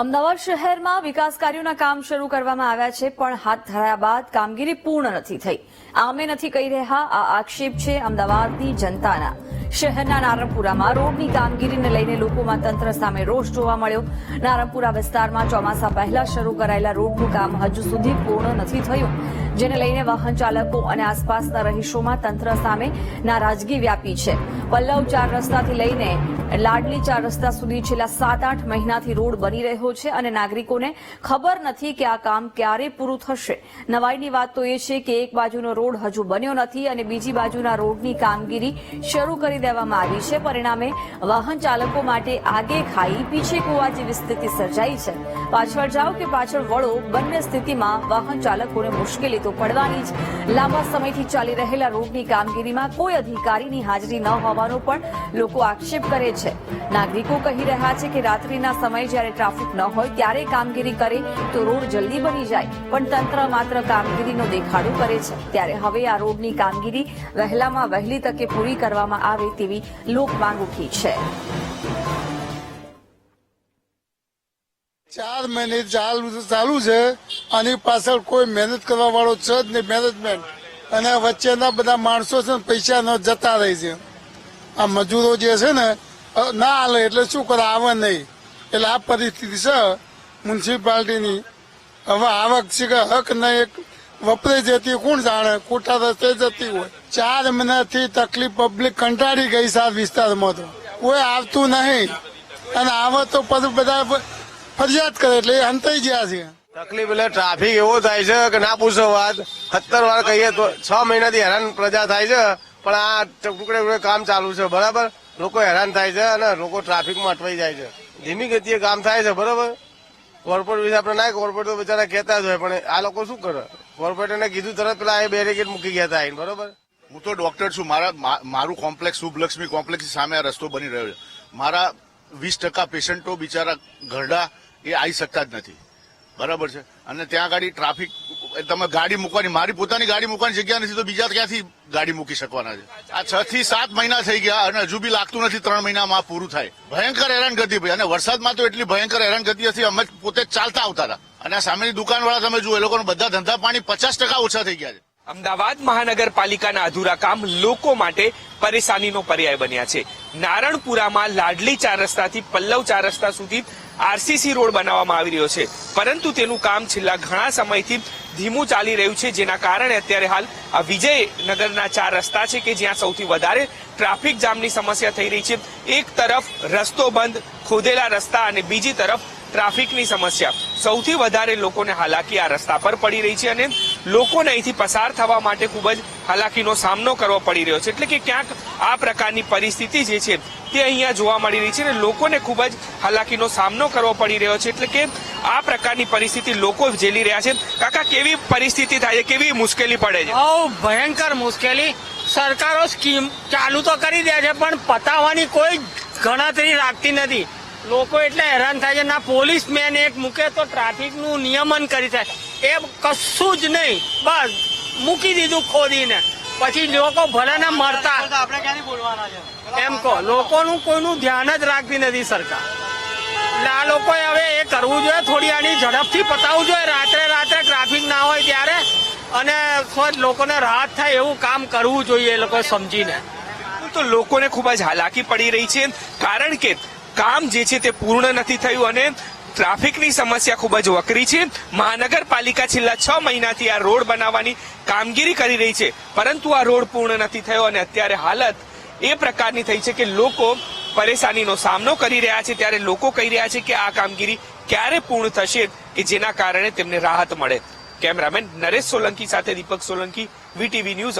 અમદાવાદ શહેરમાં વિકાસ કાર્યોના કામ શરૂ કરવામાં આવ્યા છે, પણ હાથ ધરાયા બાદ કામગીરી પૂર્ણ નથી થઈ. આમે નથી કહી રહ્યા આ આક્ષેપ છે અમદાવાદની જનતાના. શહેરના નારણપુરામાં રોડની કામગીરીને લઈને લોકોમાં તંત્ર સામે રોષ જોવા મળ્યો. નારણપુરા વિસ્તારમાં ચોમાસા પહેલા શરૂ કરાયેલા રોડનું કામ હજુ સુધી પૂર્ણ નથી થયું, જેને લઈને વાહન ચાલકો અને આસપાસના રહીશોમાં તંત્ર સામે નારાજગી વ્યાપી છે. પલ્લવ ચાર રસ્તાથી લઈને લાડલી ચાર રસ્તા સુધી છેલ્લા સાત આઠ મહિનાથી રોડ બની રહ્યો છે અને નાગરિકોને ખબર નથી કે આ કામ ક્યારે પૂરું થશે. નવાઈની વાત તો એ છે કે એક બાજુનો રોડ હજુ બન્યો નથી અને બીજી બાજુના રોડની કામગીરી શરૂ કરી દેવામાં આવી છે. પરિણામે વાહન ચાલકો માટે આગે ખાઈ, પીછે કુવા જેવી સ્થિતિ સર્જાઈ છે. પાછળ જાઓ કે પાછળ વળો, બંને સ્થિતિમાં વાહન ચાલકોને મુશ્કેલી તો પડવાની જ. લાંબા સમયથી ચાલી રહેલા રોડની કામગીરીમાં કોઈ અધિકારીની હાજરી ન હોવાનો પણ લોકો આક્ષેપ કરે છે. નાગરિકો કહી રહ્યા છે કે રાત્રિના સમયે જ્યારે ટ્રાફિક ન હોય ત્યારે કામગીરી કરે તો રોડ જલ્દી બની જાય. પણ તંત્ર માત્ર કામગીરીનો દેખાડો કરે છે. ત્યારે હવે આ રોડની કામગીરી વહેલામાં વહેલી તકે પૂરી કરવામાં આવે તેવી લોક માંગ ઉઠી છે. ચાર મહિને ચાલુ છે. આની પાછળ કોઈ મહેનત કરવા વાળો છે જ નહીં મેનેજમેન્ટ અને વચ્ચેના બધા માણસો છે પૈસા ન જતા રહે છે. આ મજૂરો જે છે ને ના હાલે એટલે શું કરે? આવે નહીં. એટલે આ પરિસ્થિતિ છે, મ્યુનિસિપાલિટીની. હવે આવક છે કે હક નહીં એક વપરે જતી કોણ જાણે? ખોટા રસ્તે જતી હોય. ચાર મહિનાથી તકલીફ પબ્લિક કંટાળી ગઈ છે વિસ્તારમાં તો. કોઈ આવતું નહીં. અને આવે તો પછી બધા ફરિયાદ કરે એટલે અંતાઈ ગયા છે. તકલીફ એટલે ટ્રાફિક એવો થાય છે કે ના પૂછો વાત. સત્તર વાર કહીએ તો છ મહિનાથી હેરાન પ્રજા થાય છે. પણ આ ટુકડે ટુકડે કામ ચાલુ છે, બરાબર? લોકો હેરાન થાય છે અને લોકો ટ્રાફિકમાં અટવાઈ જાય છે. ધીમી ગતિએ કામ થાય છે, બરાબર? કોર્પોરેટ વિશે આપણે ના કોર્પોરેટ તો બિચારા કહેતા જ હોય, પણ આ લોકો શું કરે? કોર્પોરેટરને કીધું તરત પેલા એ બેરિકેડ મૂકી ગયા હતા આઈને, બરાબર? હું તો ડોક્ટર છું. મારા મારું કોમ્પ્લેક્સ શુભલક્ષ્મી કોમ્પ્લેક્સ સામે આ રસ્તો બની રહ્યો છે. મારા વીસ ટકા પેશન્ટો બિચારા ઘરડા એ આવી શકતા જ નથી. બરાબર છે? અને ત્યાં ગાડી ટ્રાફિક તમે ગાડી મૂકવાની, મારી પોતાની ગાડી મૂકવાની જગ્યા નથી, તો બીજા ક્યાંથી ગાડી મૂકી શકવાના છે? આ છ થી સાત મહિના થઈ ગયા અને હજુ બી લાગતું નથી, ત્રણ મહિનામાં પૂરું થાય. ભયંકર હેરાનગતિ ભાઈ. અને વરસાદમાં તો એટલી ભયંકર હેરાનગતિ હતી, અમે પોતે ચાલતા આવતા હતા. અને સામેની દુકાનવાળા તમે જુઓ, એ લોકોના બધા ધંધા પાણી પચાસ ટકા ઓછા થઈ ગયા છે. અમદાવાદ મહાનગરપાલિકાના અધૂરા કામ લોકો માટે પરેશાનીનો પર્યાય બન્યા છે. નારણપુરામાં લાડલી ચાર રસ્તાથી પલ્લવ ચાર રસ્તા સુધી આરસીસી રોડ બનાવવામાં આવી રહ્યો છે. પરંતુ તેનું કામ છેલ્લા ઘણા સમયથી ધીમું ચાલી રહ્યું છે, જેના કારણે અત્યારે હાલ આ વિજયનગરના ચાર રસ્તા છે કે જ્યાં સૌથી વધારે ટ્રાફિક જામની સમસ્યા થઈ રહી છે. એક તરફ રસ્તો બંધ, ખોદેલા રસ્તા અને બીજી તરફ ટ્રાફિકની સમસ્યા. સૌથી વધારે લોકોને હાલાકી આ રસ્તા પર પડી રહી છે અને લોકોને અહીંથી પસાર થવા માટે ખૂબ જ હાલાકીનો સામનો કરવો પડી રહ્યો છે. એટલે કે ક્યાંક આ પ્રકારની પરિસ્થિતિ જે છે તે અહીંયા જોવા મળી રહી છે અને લોકોને ખૂબ જ હાલાકીનો સામનો કરવો પડી રહ્યો છે. એટલે કે આ પ્રકારની પરિસ્થિતિ લોકો ઝેલી રહ્યા છે. કાકા, કેવી પરિસ્થિતિ થાય છે? કેવી મુશ્કેલી પડે છે? બહુ ભયંકર મુશ્કેલી. સરકારો સ્કીમ ચાલુ તો કરી દે છે, પણ પતાવવાની કોઈ ગણતરી રાખતી નથી. લોકો એટલે હેરાન થાય છે. ના પોલીસ મેન એક મૂકે તો ટ્રાફિકનું નિયમન કરી થાય. એ કશું જ નહીં. બસ મૂકી દીધું ખોદીને. પછી લોકો ભલે ને મરતા એમ કહો લોકોનું કોઈનું ધ્યાન જ રાખતી નથી સરકાર. એટલે આ લોકોએ હવે એ કરવું જોઈએ થોડી આની ઝડપથી પતાવવું જોઈએ. રાત્રે રાત્રે ટ્રાફિક ના હોય ત્યારે. અને લોકોને રાહત થાય એવું કામ કરવું જોઈએ એ લોકો સમજીને. તો લોકોને ખૂબ જ હાલાકી પડી રહી છે. કારણ કે કામ જે છે તે પૂર્ણ નથી થયું અને ટ્રાફિકની સમસ્યા ખૂબ જ વકરી છે. મહાનગરપાલિકા છેલ્લા છ મહિનાથી આ રોડ બનાવવાની કામગીરી કરી રહી છે. પરંતુ આ રોડ પૂર્ણ નથી થયો અને અત્યારે હાલત એ પ્રકારની થઈ છે કે લોકો પરેશાનીનો સામનો કરી રહ્યા છે. ત્યારે લોકો કહી રહ્યા છે કે આ કામગીરી ક્યારે પૂર્ણ થશે કે જેના કારણે તેમને રાહત મળે. કેમેરામેન નરેશ સોલંકી સાથે દીપક સોલંકી, વીટીવી ન્યૂઝ